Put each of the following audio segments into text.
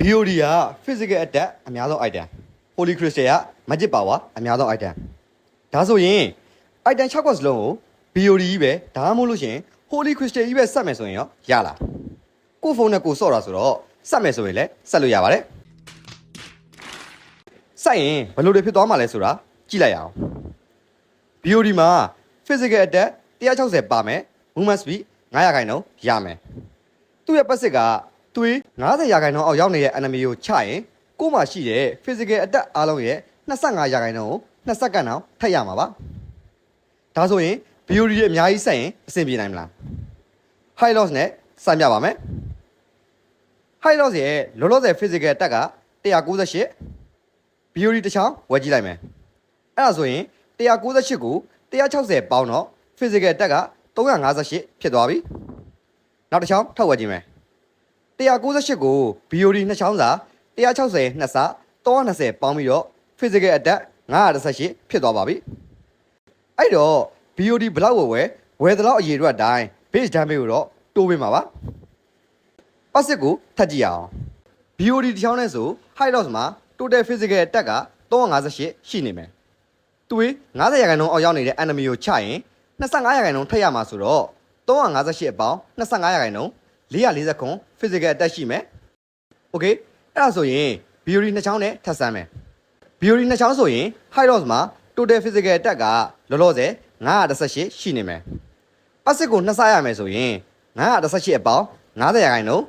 BOD က physical attack အများဆုံး item Holy Crystal က magic power အများဆုံး item ဒါဆိုရင် item 6ခုစလုံးကို BOD ကြီးပဲဒါမှမဟုတ်လို့ရှရင် Holy Crystal ကြီးပဲစက်မယ်ဆိုရင်ရောရလားကိုယ့်ဖုန်းနဲ့ကိုယ်ဆော့တာဆိုတော့စက်မယ်ဆိုရင်လည်းစက်လို့ရပါတယ်စက်ရင်ဘယ်လိုတွေဖြစ်သွားမှာလဲဆိုတာကြည့်လိုက်အောင် BOD မှာ physical attack 160ပါမယ် movement speed 900ခိုင်နှုန်းရမယ်သူ့ရဲ့ပတ်စစ်က သွေး90ရာခိုင်နှုန်းအောက်ရောက်နေတဲ့ enemy ကိုချရင်ကို့မှာရှိတဲ့ physical attack အားလုံးရဲ့25ရာခိုင်နှုန်းကို2စက္ကန့်အောင်ထပ်ရမှာပါဒါဆိုရင် BOD တွေအများကြီးဆက်ရင်အဆင်ပြေနိုင်မလား high loss နဲ့စမ်းပြပါမယ် high loss ရဲ့လောလောဆယ် physical attack က198 BOD တစ်ချောင်းဝယ်ကြည့်လိုက်မယ်အဲ့ဒါဆိုရင်198ကို160ပေါင်းတော့ physical attack က358ဖြစ်သွားပြီနောက်တစ်ချောင်းထောက်ဝယ်ကြည့်မယ် 198ကို BOD နှစ်ချောင်းစာ160နှစ်စာ320ပေါင်းပြီးတော့ physical attack 918ဖြစ်သွားပါပြီအဲ့တော့ BOD ဘလောက်ဝယ်ဝယ်ဝယ်သလောက်အရေအတွက်အတိုင်း base damage ကိုတော့တိုးပေးမှာပါပတ်စစ်ကိုထပ်ကြည့်အောင် BOD တစ်ချောင်းနဲ့ဆို high loss မှာ total physical attack က358ရှိနေမယ်သူေး90ရာခိုင်နှုန်းအောက်ရောက်နေတဲ့ enemy ကိုချရင်25ရာခိုင်နှုန်းထပ်ရမှာဆိုတော့358အပေါင်း25ရာခိုင်နှုန်း 440ခွန် physical attack ရှိမယ်။ Okay အဲ့ဒါဆိုရင် BOD နှစ်ချောင်းနဲ့ထပ်ဆမ်းမယ်။ BOD နှစ်ချောင်းဆိုရင် high loss မှာ total physical attack ကလောလောဆယ်918ရှိနေမယ်။ပတ်စစ်ကိုနှစ်ဆရမယ်ဆိုရင်918အပေါင်း90ရာခိုင်နှုန်း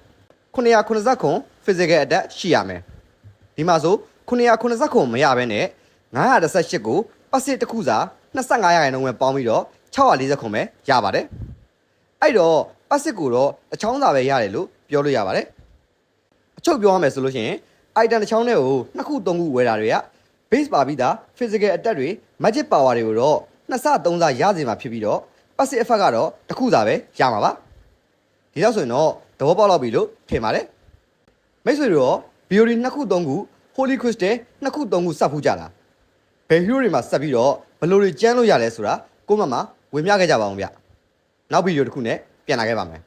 990ခွန် physical attack ရှိရမယ်။ဒီမှာဆို990ခွန်မရဘဲနဲ့918ကိုပတ်စစ်တစ်ခုစာ25ရာခိုင်နှုန်းပဲပေါင်းပြီးတော့640ခွန်ပဲရပါတယ်။အဲ့တော့ ပတ်စစ်ကိုတော့အချောင်းစာပဲရတယ်လို့ပြောလို့ရပါတယ်။အချုပ်ပြောရမယ်ဆိုလို့ရှိရင် item တစ်ချောင်းနဲ့ကိုနှစ်ခုသုံးခုဝယ်တာတွေက base ပါပြီးသား physical attack တွေ magic power တွေကိုတော့နှစ်ဆသုံးဆရစေမှာဖြစ်ပြီးတော့ passive effect ကတော့တစ်ခုစာပဲရမှာပါ။ဒီတော့ဆိုရင်တော့သဘောပေါက်တော့ပြီလို့ထင်ပါတယ်။မိတ်ဆွေတို့ရော BOD နှစ်ခုသုံးခု Holy Crystal နှစ်ခုသုံးခုစပ်ဖူးကြလား။ဘယ် hero တွေမှာစပ်ပြီးတော့ဘယ်လိုတွေကျန်းလို့ရလဲဆိုတာကိုမမဝင်ပြခဲ့ကြပါအောင်ဗျ။နောက်ဗီဒီယိုတစ်ခုနဲ့ ပြန်လာခဲ့ပါမယ်